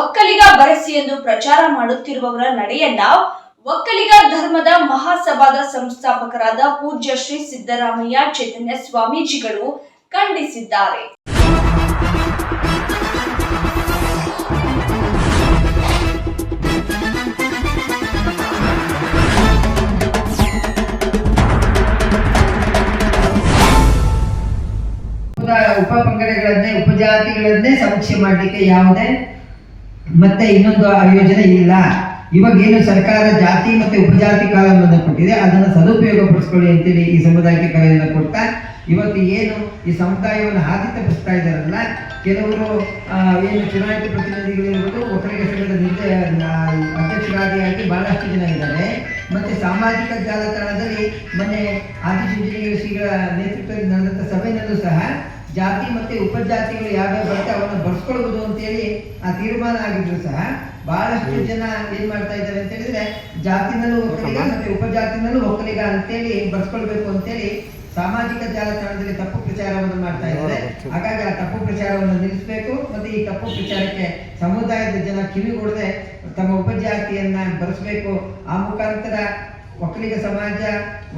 ಒಕ್ಕಲಿಗ ಬರೆಸಿ ಎಂದು ಪ್ರಚಾರ ಮಾಡುತ್ತಿರುವವರ ನಡೆಯನ್ನ ಒಕ್ಕಲಿಗ ಧರ್ಮದ ಮಹಾಸಭಾದ ಸಂಸ್ಥಾಪಕರಾದ ಪೂಜ್ಯ ಶ್ರೀ ಸಿದ್ದರಾಮಯ್ಯ ಚೈತನ್ಯ ಸ್ವಾಮೀಜಿಗಳು ಖಂಡಿಸಿದ್ದಾರೆ. ಉಪ ಪಂಗಡಗಳನ್ನೇ, ಉಪಜಾತಿಗಳನ್ನೇ ಸಮೀಕ್ಷೆ ಮಾಡಲಿಕ್ಕೆ ಯಾವುದೇ ಮತ್ತೆ ಇನ್ನೊಂದು ಆ ಯೋಜನೆ ಇಲ್ಲ. ಇವಾಗ ಏನು ಸರ್ಕಾರ ಜಾತಿ ಮತ್ತೆ ಉಪಜಾತಿ ಕಾಲವನ್ನು ಕೊಟ್ಟಿದೆ, ಅದನ್ನು ಸದುಪಯೋಗ ಪಡಿಸ್ಕೊಳ್ಳಿ ಅಂತೇಳಿ ಈ ಸಮುದಾಯಕ್ಕೆ ಕರೆಯನ್ನು ಕೊಡ್ತಾ, ಇವತ್ತು ಏನು ಈ ಸಮುದಾಯವನ್ನು ಹಾದಿ ತಪ್ಪಿಸ್ತಾ ಇದ್ದಾರಲ್ಲ, ಕೆಲವರು ಏನು ಚುನಾಯಿತ ಪ್ರತಿನಿಧಿಗಳಿರುವುದು ಒಕ್ಕಲಿಗ ಸಂಘದ ನಿರ್ದ ಅಧ್ಯಕ್ಷರಾದಿಯಾಗಿ ಬಹಳಷ್ಟು ಜನ ಇದ್ದಾರೆ. ಮತ್ತೆ ಸಾಮಾಜಿಕ ಜಾಲತಾಣದಲ್ಲಿ ಮೊನ್ನೆ ಆದಿಚುಂಚನಗಿರಿ ಶ್ರೀಗಳ ನೇತೃತ್ವದಲ್ಲಿ ನಡೆದಂಥ ಸಭೆಯಲ್ಲೂ ಸಹ ಜಾತಿ ಮತ್ತೆ ಉಪಜಾತಿಗಳು ಯಾವ್ಯಾವ ಬರುತ್ತೆ ಅವನ್ನ ಅಂತ ಅಂತೇಳಿ ಆ ತೀರ್ಮಾನ ಆಗಿದ್ರು ಸಹ ಬಹಳಷ್ಟು ಜನ ಏನ್ ಮಾಡ್ತಾ ಇದ್ದಾರೆ ಅಂತ ಹೇಳಿದ್ರೆ ಜಾತಿನಲ್ಲೂ ಒಕ್ಕಲಿಗ ಮತ್ತೆ ಉಪಜಾತಿನಲ್ಲೂ ಒಕ್ಕಲಿಗ ಅಂತೇಳಿ ಬರ್ಸ್ಕೊಳ್ಬೇಕು ಅಂತೇಳಿ ಸಾಮಾಜಿಕ ಜಾಲತಾಣದಲ್ಲಿ ತಪ್ಪು ಪ್ರಚಾರವನ್ನು ಮಾಡ್ತಾ ಇದ್ದಾರೆ. ಹಾಗಾಗಿ ಆ ತಪ್ಪು ಪ್ರಚಾರವನ್ನು ನಿಲ್ಲಿಸಬೇಕು ಮತ್ತೆ ಈ ತಪ್ಪು ಪ್ರಚಾರಕ್ಕೆ ಸಮುದಾಯದ ಜನ ಕಿವಿಗೊಡದೆ ತಮ್ಮ ಉಪಜಾತಿಯನ್ನ ಬರೆಸಬೇಕು. ಆ ಮುಖಾಂತರ ಒಕ್ಕಲಿಗ ಸಮಾಜ,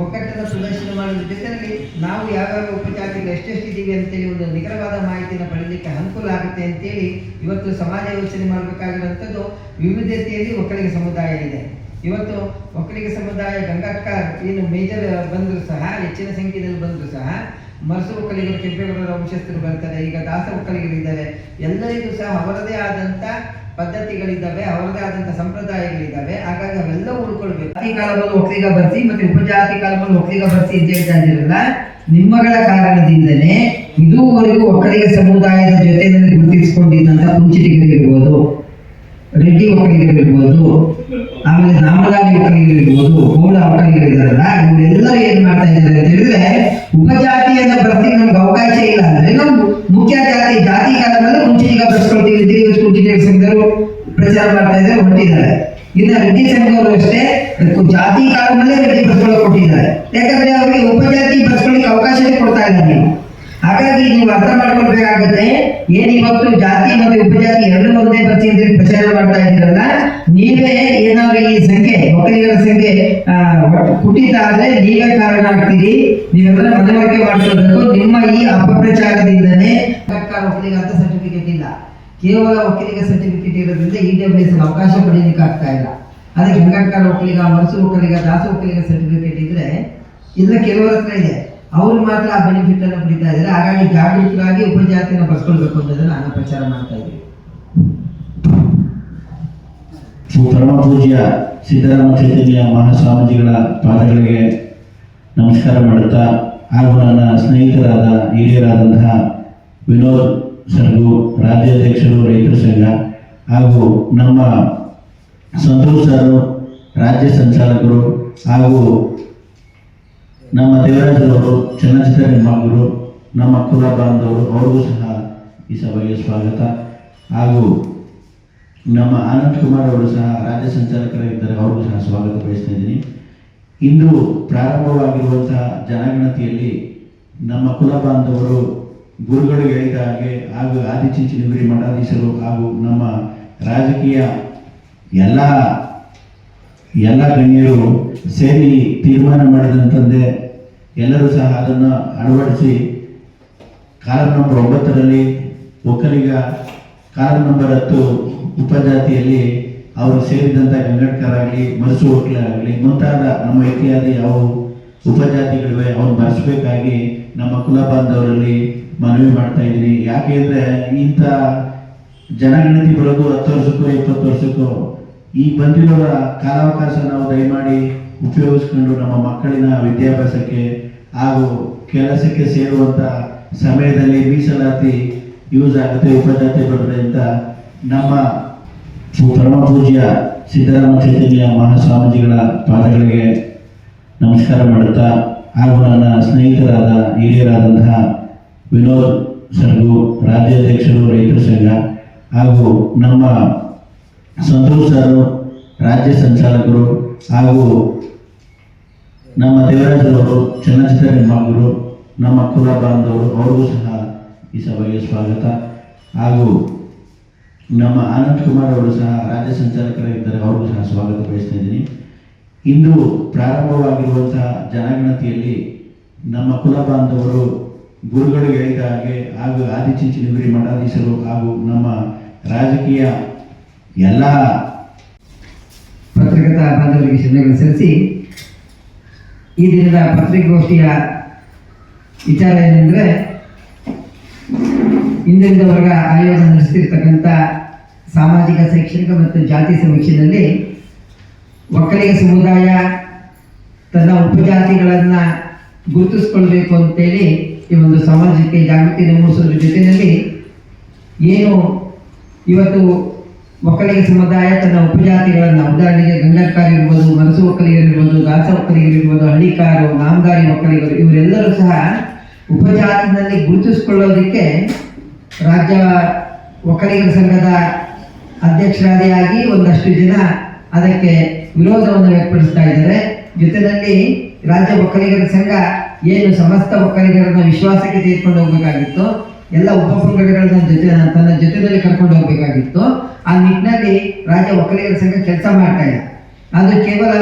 ಒಕ್ಕಟ್ಟದ ಪ್ರದರ್ಶನ ಮಾಡುವ ಜೊತೆಯಲ್ಲಿ ನಾವು ಯಾವ್ಯಾವ ಉಪಜಾತಿಗಳು ಎಷ್ಟೆಷ್ಟಿದ್ದೀವಿ ಅಂತೇಳಿ ಒಂದು ನಿಖರವಾದ ಮಾಹಿತಿಯನ್ನು ಪಡೆಯಲಿಕ್ಕೆ ಅನುಕೂಲ ಆಗುತ್ತೆ ಅಂತೇಳಿ ಇವತ್ತು ಸಮಾಜ ಯೋಚನೆ ಮಾಡಬೇಕಾಗಿರುವಂಥದ್ದು ವಿವಿಧತೆಯಲ್ಲಿ ಒಕ್ಕಲಿಗ ಸಮುದಾಯ ಇದೆ. ಇವತ್ತು ಒಕ್ಕಲಿಗ ಸಮುದಾಯ ಗಂಗಕ್ಕಾರ್ ಏನು ಮೇಜರ್ ಬಂದರೂ ಸಹ, ಹೆಚ್ಚಿನ ಸಂಖ್ಯೆಯಲ್ಲಿ ಬಂದರೂ ಸಹ, ಮರಸು ಒಕ್ಕಲಿಗರು, ಕೆಂಪೇಗೌಡರ ವಂಶಸ್ಥರು ಬರ್ತಾರೆ, ಈಗ ದಾಸ ಒಕ್ಕಲಿಗರು ಇದ್ದಾರೆ. ಎಲ್ಲರಿಗೂ ಸಹ ಅವರದೇ ಆದಂತ ಪದ್ಧತಿಗಳಿದ್ದಾವೆ ಅವರದೇ ಆದಂತ ಸಂಪ್ರದಾಯಗಳಿದ್ದಾವೆ, ಹಾಗಾಗಿ ಅವೆಲ್ಲ ಉಳ್ಕೊಳ್ಬೇಕು. ಜಾತಿ ಕಾಲವನ್ನು ಒಕ್ಕಲಿಗ ಬರ್ಸಿ ಮತ್ತೆ ಉಪಜಾತಿ ಕಾಲವನ್ನು ಒಕ್ಕಲಿಗ ಬರ್ಸಿ ಅಂತ ಹೇಳ್ತಾ ಇದ್ದೀರಲ್ಲ ನಿಮ್ಮಗಳ ಕಾರಣದಿಂದಲೇ ಇದುವರೆಗೂ ಒಕ್ಕಲಿಗ ಸಮುದಾಯದ ಜೊತೆ ಗುರುತಿಸಿಕೊಂಡಿದ್ದಂತ ಕುಂಚಿಟಿಗರಿರ್ಬೋದು, ರೆಡ್ಡಿ ಒಕ್ಕಲಿಗರಿರ್ಬೋದು ಆಮೇಲೆ ನಾಮದಾರಿ ಮೂಲ ಗೌಡ ಒಕ್ಕಲಿಗರಿದ್ದಾರಲ್ಲ ಇವರೆಲ್ಲರೂ ಏನ್ ಮಾಡ್ತಾ ಇದ್ದಾರೆ ಅಂತ ಹೇಳಿದ್ರೆ, ಉಪಜಾತಿಯನ್ನ ಬರ್ತಿ ನಮ್ಗೆ ಅವಕಾಶ ಇಲ್ಲ ಅಂದ್ರೆ ನಾವು ಮುಖ್ಯ ಜಾತಿ ಜಾತಿ ಕಾಲದಲ್ಲಿ ಕುಂಚಿಟಿಗ ಬರ್ಸ್ಕೊಳ್ತೀವಿ. ಅಂತ ಹೇಳಿ ಸಂಘರು ಪ್ರಚಾರ ಮಾಡ್ತಾ ಇದ್ದಾರೆ, ಹೊರಟಿದ್ದಾರೆ. ಇನ್ನ ರೆಡ್ಡಿ ಸಂಘವರು ಅಷ್ಟೇ ಜಾತಿ ಕಾಲದಲ್ಲೇ ರೆಡ್ಡಿ ಬರ್ಸ್ಕೊಳ್ಳೋಕೆ ಕೊಟ್ಟಿದ್ದಾರೆ. ಯಾಕಂದ್ರೆ ಅವರಿಗೆ ಉಪಜಾತಿ ಬರ್ಸ್ಕೊಳ್ಳಿಕ್ಕೆ ಅವಕಾಶವೇ ಕೊಡ್ತಾ ಇಲ್ಲ ನೀವು. ಹಾಗಾಗಿ ನೀವು ಅರ್ಥ ಮಾಡ್ಕೊಳ್ಬೇಕಾಗುತ್ತೆ. ಏನ್ ಇವತ್ತು ಜಾತಿ ಮತ್ತು ಉಪಜಾತಿ ಎರಡು ಒಂದೇ ಪ್ರತಿ ಅಂತ ಹೇಳಿ ಪ್ರಚಾರ ಮಾಡ್ತಾ ಇದ್ದೀರಲ್ಲ? ನೀವೇ ಏನಾದ್ರು ಈ ಸಂಖ್ಯೆ, ಒಕ್ಕಲಿಗರ ಸಂಖ್ಯೆ ಕುಟಿತ ಆದ್ರೆ ನೀವೇ ಕಾರಣ ಆಗ್ತೀರಿ. ನೀವೆಲ್ಲ ಮನವರಿಕೆ ಮಾಡಿಸೋದಕ್ಕೂ ನಿಮ್ಮ ಈ ಅಪಪ್ರಚಾರದಿಂದನೇ ಸರ್ಕಾರ ಒಕ್ಕಲಿಗ ಅಂತ ಸರ್ಟಿಫಿಕೇಟ್ ಇಲ್ಲ. ಕೇವಲ ಒಕ್ಕಲಿಗ ಸರ್ಟಿಫಿಕೇಟ್ ಇರೋದ್ರಿಂದ ಈ ಡಬ್ಲ್ಯೂ ಎಸ್ ಅವಕಾಶ ಪಡೆಯಲಿಕ್ಕೆ ಆಗ್ತಾ ಇಲ್ಲ. ಅದಕ್ಕೆ ಗಂಗಾಡ್ಕಾರ ಒಕ್ಕಲಿಗ ಮರಸು ಒಕ್ಕಲಿಗ ದಾಸ ಒಕ್ಕಲಿಗ ಸರ್ಟಿಫಿಕೇಟ್ ಇದ್ರೆ, ಇಲ್ಲ, ಕೆಲವರ ಹತ್ರ ಇದೆ. ಅವ್ರು ಮಾತ್ರ ಆ ಬೆನಿಫಿಟ್ ಅನ್ನು ಪಡಿತಾ ಇದ್ದಾರೆ. ಹಾಗಾಗಿ ಜಾಗೃತರಾಗಿ ಉಪಜಾತಿನ ಬರ್ಸ್ಕೊಳ್ಬೇಕು ಅನ್ನೋದನ್ನ ನಾನು ಪ್ರಚಾರ ಮಾಡ್ತಾ ಇದ್ದೀನಿ. ಪರಮ ಪೂಜ್ಯ ಸಿದ್ದರಾಮ ಚೈತನ್ಯ ಮಹಾಸ್ವಾಮೀಜಿಗಳ ಪಾದಗಳಿಗೆ ನಮಸ್ಕಾರ ಮಾಡುತ್ತಾ, ಹಾಗೂ ನನ್ನ ಸ್ನೇಹಿತರಾದ ಹಿರಿಯರಾದಂತಹ ವಿನೋದ್ ಸರ್ಗು, ರಾಜ್ಯಾಧ್ಯಕ್ಷರು, ರೈತರ ಸಂಘ, ಹಾಗೂ ನಮ್ಮ ಸಂತೋಷ್ ಸರ್, ರಾಜ್ಯ ಸಂಚಾಲಕರು, ಹಾಗೂ ನಮ್ಮ ದೇವರಾಜರವರು ಚಲನಚಿತ್ರ ನಿರ್ಮಾಪಕರು ನಮ್ಮ ಕುಲ ಬಾಂಧವರು, ಅವರಿಗೂ ಸಹ ಈ ಸಭೆಗೆ ಸ್ವಾಗತ. ಹಾಗೂ ನಮ್ಮ ಆನಂದ್ ಕುಮಾರ್ ಅವರು ಸಹ ರಾಜ್ಯ ಸಂಚಾಲಕರಾಗಿದ್ದಾರೆ ಅವ್ರಿಗೂ ಸಹ ಸ್ವಾಗತ ಬಯಸ್ತಾ ಇದ್ದೀನಿ. ಇಂದು ಪ್ರಾರಂಭವಾಗಿರುವಂತಹ ಜನಗಣತಿಯಲ್ಲಿ ನಮ್ಮ ಕುಲ ಬಾಂಧವರು ಗುರುಗಳು ಹೇಳಿದ ಹಾಗೆ, ಹಾಗೂ ಆದಿಚುಂಚನಗಿರಿ ಮಠಾಧೀಶರು, ಹಾಗೂ ನಮ್ಮ ರಾಜಕೀಯ ಎಲ್ಲ ಎಲ್ಲ ಗಣ್ಯರು ಸೇರಿ ತೀರ್ಮಾನ ಮಾಡಿದಂತಂದೆ ಎಲ್ಲರೂ ಸಹ ಅದನ್ನು ಅಳವಡಿಸಿ ಕಾಲಂ ನಂಬರ್ ಒಂಬತ್ತರಲ್ಲಿ ಒಕ್ಕಲಿಗ ಕಾಲಂ ನಂಬರ್ ಹತ್ತು ಉಪಜಾತಿಯಲ್ಲಿ ಅವರು ಸೇರಿದಂಥ ಗಂಗಡ್ಕರಾಗಲಿ ಮನಸ್ಸು ಆಗಲಿ ಮುಂತಾದ ನಮ್ಮ ಇತಿಹಾದಿ ಯಾವ ಉಪಜಾತಿಗಳಿವೆ ಅವನು ಬರೆಸಬೇಕಾಗಿ ನಮ್ಮ ಕುಲ ಬಾಂಧವರಲ್ಲಿ ಮನವಿ ಮಾಡ್ತಾ ಇದ್ದೀನಿ. ಯಾಕೆಂದ್ರೆ ಇಂಥ ಜನಗಣತಿ ಬರೋದು ಹತ್ತು ವರ್ಷಕ್ಕೂ, ಇಪ್ಪತ್ತು ವರ್ಷಕ್ಕೂ, ಈ ಬಂದಿರೋ ಕಾಲಾವಕಾಶ ನಾವು ದಯಮಾಡಿ ಉಪಯೋಗಿಸ್ಕೊಂಡು ನಮ್ಮ ಮಕ್ಕಳಿನ ವಿದ್ಯಾಭ್ಯಾಸಕ್ಕೆ ಹಾಗೂ ಕೆಲಸಕ್ಕೆ ಸೇರುವಂತ ಸಮಯದಲ್ಲಿ ಮೀಸಲಾತಿ ಯೂಸ್ ಆಗುತ್ತೆ, ಉಪಜಾತಿ ಅಂತ ನಮ್ಮ ಪರಮ ಪೂಜ್ಯ ಸಿದ್ದರಾಮ ಚೈತನ್ಯ ಮಹಾಸ್ವಾಮೀಜಿಗಳ ಪಾದಗಳಿಗೆ ನಮಸ್ಕಾರ ಮಾಡುತ್ತಾ, ಹಾಗೂ ನನ್ನ ಸ್ನೇಹಿತರಾದ ಹಿರಿಯರಾದಂತಹ ವಿನೋದ್ ಸರ್ಗು, ರಾಜ್ಯಾಧ್ಯಕ್ಷರು, ರೈತರ ಸಂಘ, ಹಾಗೂ ನಮ್ಮ ಸಂತೋಷ್ ಸರ್ ರಾಜ್ಯ ಸಂಚಾಲಕರು, ಹಾಗೂ ನಮ್ಮ ದೇವರಾಜರವರು ನಿರ್ಮಾಪಕರು ನಮ್ಮ ಕುಲ ಬಾಂಧವರು, ಅವ್ರಿಗೂ ಸಹ ಈ ಸಭೆಗೆ ಸ್ವಾಗತ. ಹಾಗೂ ನಮ್ಮ ಆನಂದ್ ಕುಮಾರ್ ಅವರು ಸಹ ರಾಜ್ಯ ಸಂಚಾಲಕರಾಗಿದ್ದಾರೆ, ಅವ್ರಿಗೂ ಸಹ ಸ್ವಾಗತ ಬಯಸ್ತಾ ಇದ್ದೀನಿ. ಇಂದು ಪ್ರಾರಂಭವಾಗಿರುವಂತಹ ಜನಗಣತಿಯಲ್ಲಿ ನಮ್ಮ ಕುಲ ಬಾಂಧವರು ಗುರುಗಳು ಹೇಳಿದ ಹಾಗೆ ಹಾಗೂ ಆದಿಚುಂಚನಗಿರಿ ಮಠಾಧೀಶರು ಹಾಗೂ ನಮ್ಮ ರಾಜಕೀಯ ಎಲ್ಲ ಪತ್ರಕರ್ತ ಬಾಂಧವರಿಗೆ ಶರಣಗಳು ಸಲ್ಲಿಸಿ ಈ ದಿನದ ಪತ್ರಿಕೋಷ್ಠಿಯ ವಿಚಾರ ಏನೆಂದರೆ ವರ್ಗ ಆಯೋಗ ನಡೆಸ್ತಿರ್ತಕ್ಕಂಥ ಸಾಮಾಜಿಕ, ಶೈಕ್ಷಣಿಕ ಮತ್ತು ಜಾತಿ ಸಮೀಕ್ಷೆಯಲ್ಲಿ ಒಕ್ಕಲಿಗ ಸಮುದಾಯ ತನ್ನ ಉಪಜಾತಿಗಳನ್ನು ಗುರುತಿಸ್ಕೊಳ್ಬೇಕು ಅಂತೇಳಿ ಈ ಒಂದು ಸಮಾಜಕ್ಕೆ ಜಾಗೃತಿ ಮೂಡಿಸೋದ್ರ ಜೊತೆಯಲ್ಲಿ ಏನು ಇವತ್ತು ಒಕ್ಕಲಿಗ ಸಮುದಾಯ, ತನ್ನ ಉಪಜಾತಿಗಳನ್ನು ಉದಾಹರಣೆಗೆ ಗಂಗಕ್ಕಾರ ಇರ್ಬೋದು ಮನಸು ಒಕ್ಕಲಿಗರಿರ್ಬೋದು ದಾಸ ಒಕ್ಕಲಿಗರಿರ್ಬೋದು ಹಳ್ಳಿಕಾರು ನಾಮದಾರಿ ಒಕ್ಕಲಿಗರು ಇವರೆಲ್ಲರೂ ಸಹ ಉಪಜಾತಿನಲ್ಲಿ ಗುರುತಿಸಿಕೊಳ್ಳೋದಕ್ಕೆ ರಾಜ್ಯ ಒಕ್ಕಲಿಗರ ಸಂಘದ ಅಧ್ಯಕ್ಷರಾದಿಯಾಗಿ ಒಂದಷ್ಟು ಜನ ಅದಕ್ಕೆ ವಿರೋಧವನ್ನು ವ್ಯಕ್ತಪಡಿಸ್ತಾ ಇದ್ದಾರೆ. ಜೊತೆಯಲ್ಲಿ ರಾಜ್ಯ ಒಕ್ಕಲಿಗರ ಸಂಘ ಏನು ಸಮಸ್ತ ಒಕ್ಕಲಿಗರನ್ನ ವಿಶ್ವಾಸಕ್ಕೆ ತೆಗೆದುಕೊಂಡು ಹೋಗಬೇಕಾಗಿತ್ತು. ಎಲ್ಲ ಉಪಪಂಗಡಗಳನ್ನ ಜೊತೆ, ತನ್ನ ಜೊತೆಯಲ್ಲಿ ಕರ್ಕೊಂಡು ಹೋಗಬೇಕಾಗಿತ್ತು. ಆ ನಿಟ್ಟಿನಲ್ಲಿ ರಾಜ್ಯ ಒಕ್ಕಲಿಗರ ಸಂಘ ಕೆಲಸ ಮಾಡ್ತಾ ಇಲ್ಲ ಅದು ಕೇವಲ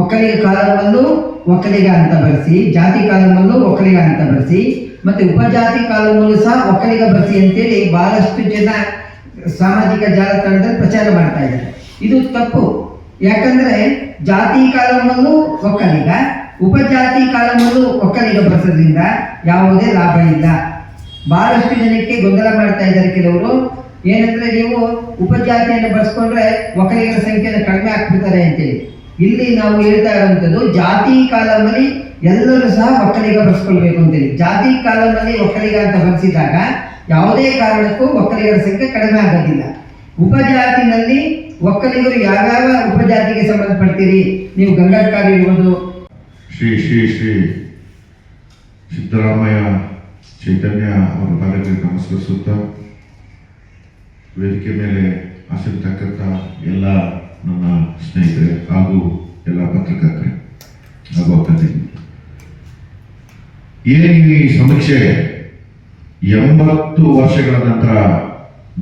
ಒಕ್ಕಲಿಗ ಕಾಲಮಲ್ಲೂ ಒಕ್ಕಲಿಗ ಅಂತ ಬರೆಸಿ, ಜಾತಿ ಕಾಲಮಲ್ಲೂ ಒಕ್ಕಲಿಗ ಅಂತ ಬರೆಸಿ, ಮತ್ತೆ ಉಪಜಾತಿ ಕಾಲಮಲ್ಲೂ ಸಹ ಒಕ್ಕಲಿಗ ಬರೆಸಿ ಅಂತೇಳಿ ಬಹಳಷ್ಟು ಜನ ಸಾಮಾಜಿಕ ಜಾಲತಾಣದಲ್ಲಿ ಪ್ರಚಾರ ಮಾಡ್ತಾ ಇದ್ದಾರೆ. ಇದು ತಪ್ಪು. ಯಾಕಂದ್ರೆ ಜಾತಿ ಕಾಲಮಲ್ಲೂ ಒಕ್ಕಲಿಗ, ಉಪಜಾತಿ ಕಾಲಮಲ್ಲೂ ಒಕ್ಕಲಿಗ ಬರೆಸೋದ್ರಿಂದ ಯಾವುದೇ ಲಾಭ ಇಲ್ಲ. ಬಹಳಷ್ಟು ಜನಕ್ಕೆ ಗೊಂದಲ ಮಾಡ್ತಾ ಇದ್ದಾರೆ ಕೆಲವರು. ಏನಂದ್ರೆ ನೀವು ಉಪಜಾತಿಯನ್ನು ಬಳಸ್ಕೊಂಡ್ರೆ ಒಕ್ಕಲಿಗರ ಸಂಖ್ಯೆಯನ್ನು ಕಡಿಮೆ ಆಗ್ಬಿಡ್ತಾರೆ ಅಂತೇಳಿ. ಇಲ್ಲಿ ನಾವು ಹೇಳ್ತಾ ಇರುವಂಥದ್ದು, ಜಾತಿ ಕಾಲಮಲ್ಲಿ ಎಲ್ಲರೂ ಸಹ ಒಕ್ಕಲಿಗ ಬಳಸ್ಕೊಳ್ಬೇಕು ಅಂತೇಳಿ. ಜಾತಿ ಕಾಲಮಲ್ಲಿ ಒಕ್ಕಲಿಗ ಅಂತ ಬಳಸಿದಾಗ ಯಾವುದೇ ಕಾರಣಕ್ಕೂ ಒಕ್ಕಲಿಗರ ಸಂಖ್ಯೆ ಕಡಿಮೆ ಆಗೋದಿಲ್ಲ. ಉಪಜಾತಿನಲ್ಲಿ ಒಕ್ಕಲಿಗರು ಯಾವ್ಯಾವ ಉಪಜಾತಿಗೆ ಸಂಬಂಧಪಡ್ತೀರಿ? ನೀವು ಗಂಗಾಕಾರ ಇರ್ಬೋದು ಶ್ರೀ ಶ್ರೀ ಶ್ರೀ ಸಿದ್ದರಾಮಯ್ಯ ಚೈತನ್ಯ ಅವರ ಬಾಲಕ ನಮಸ್ಕರಿಸುತ್ತಾ, ವೇದಿಕೆ ಮೇಲೆ ಆಸಕ್ತಕ್ಕಂಥ ಎಲ್ಲ ನನ್ನ ಸ್ನೇಹಿತರೆ ಹಾಗೂ ಎಲ್ಲ ಪತ್ರಕರ್ತರೆ ಹಾಗೂ ಅಕ್ಕಂದಿ ಏನು ಈ ಸಮೀಕ್ಷೆ ಎಂಬತ್ತು ವರ್ಷಗಳ ನಂತರ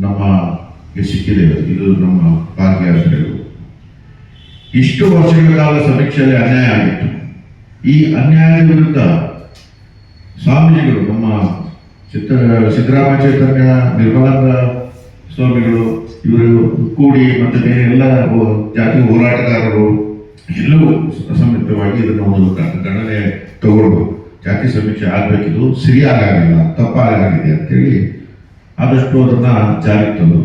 ನಮಗೆ ಸಿಕ್ಕಿದೆ ಇದು ನಮ್ಮ ಭಾಗ್ಯಾರ್ಥಿಗಳು ಇಷ್ಟು ವರ್ಷಗಳ ಕಾಲ ಸಮೀಕ್ಷೆಯಲ್ಲಿ ಅನ್ಯಾಯ ಆಗಿತ್ತು. ಈ ಅನ್ಯಾಯದ ವಿರುದ್ಧ ಸ್ವಾಮೀಜಿಗಳು, ನಮ್ಮ ಚಿತ್ರ ಸಿದ್ದರಾಮ ಚೈತನ್ಯ ನಿರ್ಮಲಾನಂದ ಸ್ವಾಮಿಗಳು ಇವರು ಕೂಡಿ ಮತ್ತೆ ಬೇರೆ ಎಲ್ಲ ಜಾತಿ ಹೋರಾಟಗಾರರು ಎಲ್ಲವೂ ಅಸಮಿತವಾಗಿ ಇದನ್ನು ಒಂದು ಗಣನೆ ತಗೊಂಡು ಜಾತಿ ಸಮೀಕ್ಷೆ ಆಗಬೇಕಿದು ಸರಿಯಾಗಿಲ್ಲ ತಪ್ಪಾಗಿದೆ ಅಂತೇಳಿ ಆದಷ್ಟು ಅದನ್ನ ಜಾರಿಗೆ ತಂದರು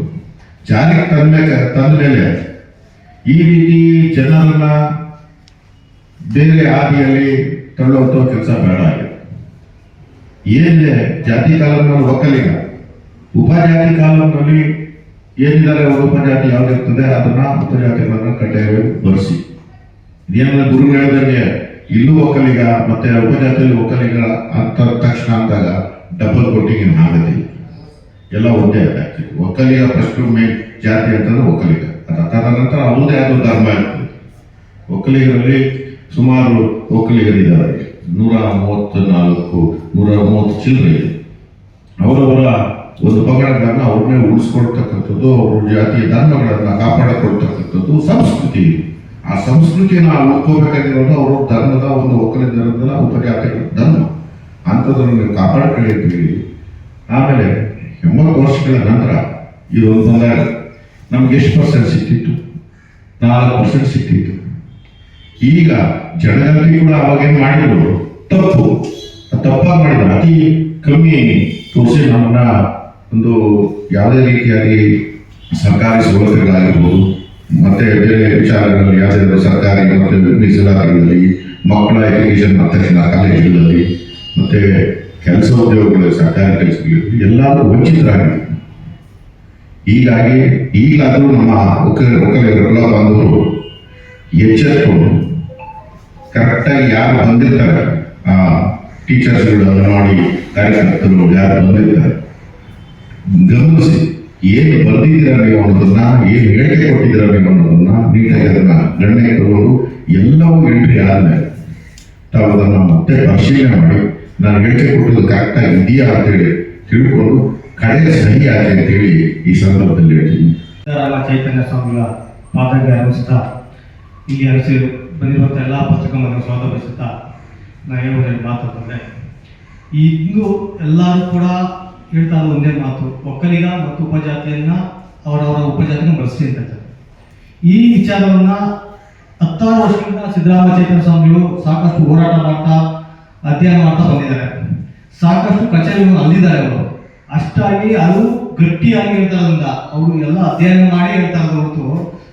ಜಾರಿಗೆ ತಂದ ತಂದ ಮೇಲೆ ಈ ರೀತಿ ಜನರನ್ನ ಬೇರೆ ಹಾದಿಯಲ್ಲಿ ತಳ್ಳುವಂಥ ಕೆಲಸ ಬೇಡ ಆಗಿದೆ. ಏನಿದೆ ಜಾತಿ ಕಾಲಂನಲ್ಲಿ ಒಕ್ಕಲಿಗ, ಉಪಜಾತಿ ಕಾಲಂನಲ್ಲಿ ಏನಿದ್ದಾರೆ ಅವರು ಉಪಜಾತಿ ಯಾವ್ದಿರ್ತದೆ ಅದನ್ನ ಉಪಜಾತಿಗಳನ್ನ ಕಡ್ಡಾಯವಾಗಿ ಬರೆಸಿ. ನಿಯಮದ ಗುರು ಹೇಳಿದಂಗೆ ಇಲ್ಲೂ ಒಕ್ಕಲಿಗ ಮತ್ತೆ ಉಪಜಾತಿಯಲ್ಲಿ ಒಕ್ಕಲಿಗ ಅಂತ ತಕ್ಷಣ ಅಂದಾಗ ಡಬಲ್ ಕೋಟಿಂಗ್ ಆಗೋದಿಲ್ಲ ಎಲ್ಲ ಒಂದೇ actually. ಒಕ್ಕಲಿಗ ಫಸ್ಟ್ ಮೇನ್ ಜಾತಿ ಅಂತಂದ್ರೆ ಒಕ್ಕಲಿಗ. ಅದ ನಂತರ ಅವುದೇ ಆದ ಧರ್ಮ ಇರ್ತದೆ. ಒಕ್ಕಲಿಗರಲ್ಲಿ ಸುಮಾರು ಒಕ್ಕಲಿಗರಿದ್ದಾರೆ. ನೂರ ಮೂವತ್ತ ನಾಲ್ಕು ನೂರ ಮೂವತ್ತು ಚಿಲ್ಲರೆ ಅವರವರ ಒಂದು ಪಂಗಡಗಳನ್ನು ಅವ್ರನ್ನೇ ಉಳಿಸ್ಕೊಳ್ತಕ್ಕಂಥದ್ದು, ಅವ್ರ ಜಾತಿಯ ಧರ್ಮಗಳನ್ನ ಕಾಪಾಡಿಕೊಳ್ತಕ್ಕಂಥದ್ದು ಸಂಸ್ಕೃತಿ. ಆ ಸಂಸ್ಕೃತಿನ ಉಳ್ಕೋಬೇಕಾಗಿರೋದು ಅವರು ಧರ್ಮದ ಒಂದು ಒಕ್ಕಲಿಗ ಧರ್ಮದ ಉಪಜಾತಿಗಳ ಧರ್ಮ. ಅಂಥದ್ದನ್ನು ನೀವು ಕಾಪಾಡ್ಕೊಳ್ಳಿ ಆಮೇಲೆ ಎಂಬತ್ತು ವರ್ಷಗಳ ನಂತರ ಇದೊಂದು ಬಂದಾಗ ನಮ್ಗೆ ಎಷ್ಟು ಪರ್ಸೆಂಟ್ ಸಿಕ್ತಿತ್ತು ನಾಲ್ಕು ಪರ್ಸೆಂಟ್ ಸಿಕ್ತಿತ್ತು ಈಗ ಜನಗಣತಿ ಕೂಡ ಅವಾಗೇನು ಮಾಡಿದ್ರು? ತಪ್ಪು. ತಪ್ಪಾಗಿ ಮಾಡಿದ್ರು. ಅತಿ ಕಮ್ಮಿ ತೋರಿಸಿ ನಮ್ಮನ್ನ ಒಂದು ಯಾವುದೇ ರೀತಿಯಾಗಿ ಸರ್ಕಾರಿ ಸೌಲಭ್ಯಗಳಾಗಿರ್ಬೋದು ಮತ್ತೆ ಬೇರೆ ವಿಚಾರಗಳಲ್ಲಿ ಯಾವುದೇ ಸರ್ಕಾರಿ ಮತ್ತೆ ಮೀಸಲಾತಿಗಳಲ್ಲಿ ಮಕ್ಕಳ ಎಜುಕೇಶನ್ ಮತ್ತೆ ಕಾಲೇಜುಗಳಲ್ಲಿ, ಮತ್ತೆ ಕೆಲಸ ಉದ್ಯೋಗಗಳು ಸರ್ಕಾರಿ ಕೆಲಸಗಳಲ್ಲಿ ಎಲ್ಲರೂ ವಂಚಿತರಾಗಿದ್ದರು ಹೀಗಾಗಿ ಈಗಲಾದರೂ ನಮ್ಮ ಒಕ್ಕಲ ಒಕ್ಕಲಿಗರೆಲ್ಲ ಬಾಂಧವರು ಎಚ್ಚೆತ್ಕೊಂಡು ಕರೆಕ್ಟಾಗಿ ಯಾರು ಬಂದಿರ್ತಾರೆ, ಆ ಟೀಚರ್ಸ್ಗಳು ನೋಡಿ ಕಾರ್ಯಕರ್ತರು ಯಾರು ಬಂದಿರ್ತಾರೆ, ಗಮನಿಸಿ ಏನು ಬರ್ದಿದ್ದೀರಾ ನೀವು ಅನ್ನೋದನ್ನ, ಏನು ಹೇಳಿಕೆ ಕೊಟ್ಟಿದ್ದೀರಾ ನೀವು ಅನ್ನೋದನ್ನ ನೀಟಾಗಿ ಅದನ್ನ ಗಣನೆಗೆ ತಗೊಂಡು ಎಲ್ಲವೂ ಎಂಟ್ರಿ ಆದಮೇಲೆ ತಾವು ಅದನ್ನ ಮತ್ತೆ ಪರಿಶೀಲನೆ ಮಾಡಿ, ನಾನು ಹೇಳಿಕೆ ಕೊಟ್ಟಿದ್ದು ಕರೆಕ್ಟಾಗಿ ಇದೆಯಾ ಅಂತೇಳಿ ತಿಳ್ಕೊಂಡು ಕಡೆ ಸಹಿ ಆಗಿದೆ ಅಂತೇಳಿ ಈ ಸಂದರ್ಭದಲ್ಲಿ ಹೇಳ್ತೀನಿ. ಚೈತನ್ಯ ಸ್ವಾಮಿಗಳ ಪಾದಕ್ಕೆ ಅನಿಸ್ತಾ ಇಲ್ಲಿ ಅರಸಿ ಬಂದಿರುವಂಥ ಎಲ್ಲ ಪುಸ್ತಕವನ್ನು ಸ್ವಾಗತಿಸುತ್ತಾ ನಾನು ಹೇಳುವುದರಲ್ಲಿ ಮಾತಾಡ್ತಂದ್ರೆ ಈ ಇಂದು ಎಲ್ಲರೂ ಕೂಡ ಹೇಳ್ತಾ ಇರೋ ಒಂದೇ ಮಾತು, ಒಕ್ಕಲಿಗ ಮತ್ತು ಉಪಜಾತಿಯನ್ನ ಅವರವರ ಉಪಜಾತಿನ ಬಳಸಿ ಅಂತ. ಈ ವಿಚಾರವನ್ನ ಹತ್ತಾರು ವರ್ಷದಿಂದ ಸಿದ್ದರಾಮ ಚೈತನ್ಯ ಸ್ವಾಮಿಗಳು ಸಾಕಷ್ಟು ಹೋರಾಟ ಮಾಡ್ತಾ, ಅಧ್ಯಯನ ಮಾಡ್ತಾ ಬಂದಿದ್ದಾರೆ. ಸಾಕಷ್ಟು ಕಚೇರಿಗಳು ಅಲ್ಲಿದ್ದಾರೆ ಅವರು. ಅಷ್ಟಾಗಿ ಅದು ಗಟ್ಟಿಯಾಗಿ ಹೇಳ್ತಾರದ್ರಿಂದ ಅವರು ಎಲ್ಲ ಅಧ್ಯಯನ ಮಾಡಿ ಹೇಳ್ತಾರೆ ಹೊರತು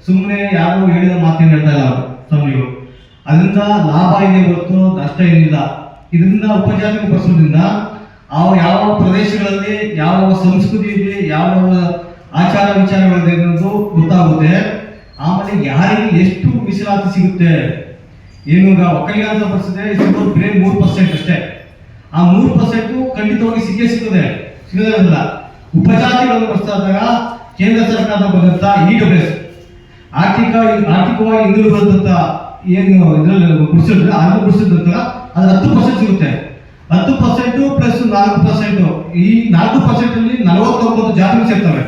ಸುಮ್ಮನೆ ಯಾರು ಹೇಳಿದ ಮಾತನ್ನು ಹೇಳ್ತಾ ಇಲ್ಲ ಅವರು ಸ್ವಾಮಿಗಳು. ಅದರಿಂದ ಲಾಭ ಇದೆ ಹೊರತು ನಷ್ಟ ಏನಿಲ್ಲ. ಇದರಿಂದ ಉಪಜಾತಿಗೆ ಬರ್ಸೋದ್ರಿಂದ ಅವು ಯಾವ ಪ್ರದೇಶಗಳಲ್ಲಿ, ಯಾವ ಸಂಸ್ಕೃತಿ ಇದೆ ಯಾವ ಆಚಾರ ವಿಚಾರಗಳಿದೆ ಅನ್ನೋದು ಗೊತ್ತಾಗುತ್ತೆ. ಆಮೇಲೆ ಯಾರಿಗೆ ಎಷ್ಟು ಮೀಸಲಾತಿ ಸಿಗುತ್ತೆ? ಏನು ಈಗ ಒಕ್ಕಲಿಗ ಪರಿಸ್ಥಿತಿ ಸಿಗೋದು ಬರೀ ಮೂರು ಪರ್ಸೆಂಟ್ ಅಷ್ಟೇ. ಆ ಮೂರು ಪರ್ಸೆಂಟು ಖಂಡಿತವಾಗಿ ಸಿಕ್ಕೇ ಸಿಗುತ್ತೆ ಸಿಗೋದಿಲ್ಲ ಉಪಜಾತಿಗಳನ್ನು ಬರ್ತಾ ಕೇಂದ್ರ ಸರ್ಕಾರದ ಬಂದಂಥ ಇ ಡಬ್ಲ್ಯೂ ಆರ್ಥಿಕ, ಆರ್ಥಿಕವಾಗಿ ಬಂದಂತ ಏನು ಇದರಲ್ಲಿ ಗುಡಿಸಿದ್ರೆ ಪರ್ಸೆಂಟ್ ಗುಡಿಸಿದ್ರೆ ಅದು ಹತ್ತು ಪರ್ಸೆಂಟ್ ಸಿಗುತ್ತೆ. ಹತ್ತು ಪರ್ಸೆಂಟು ಪ್ಲಸ್ ನಾಲ್ಕು ಪರ್ಸೆಂಟು ಈ ನಾಲ್ಕು ಪರ್ಸೆಂಟಲ್ಲಿ ನಲವತ್ತೊಂಬತ್ತು ಜಾತಿ ಸೇರ್ತವೆ.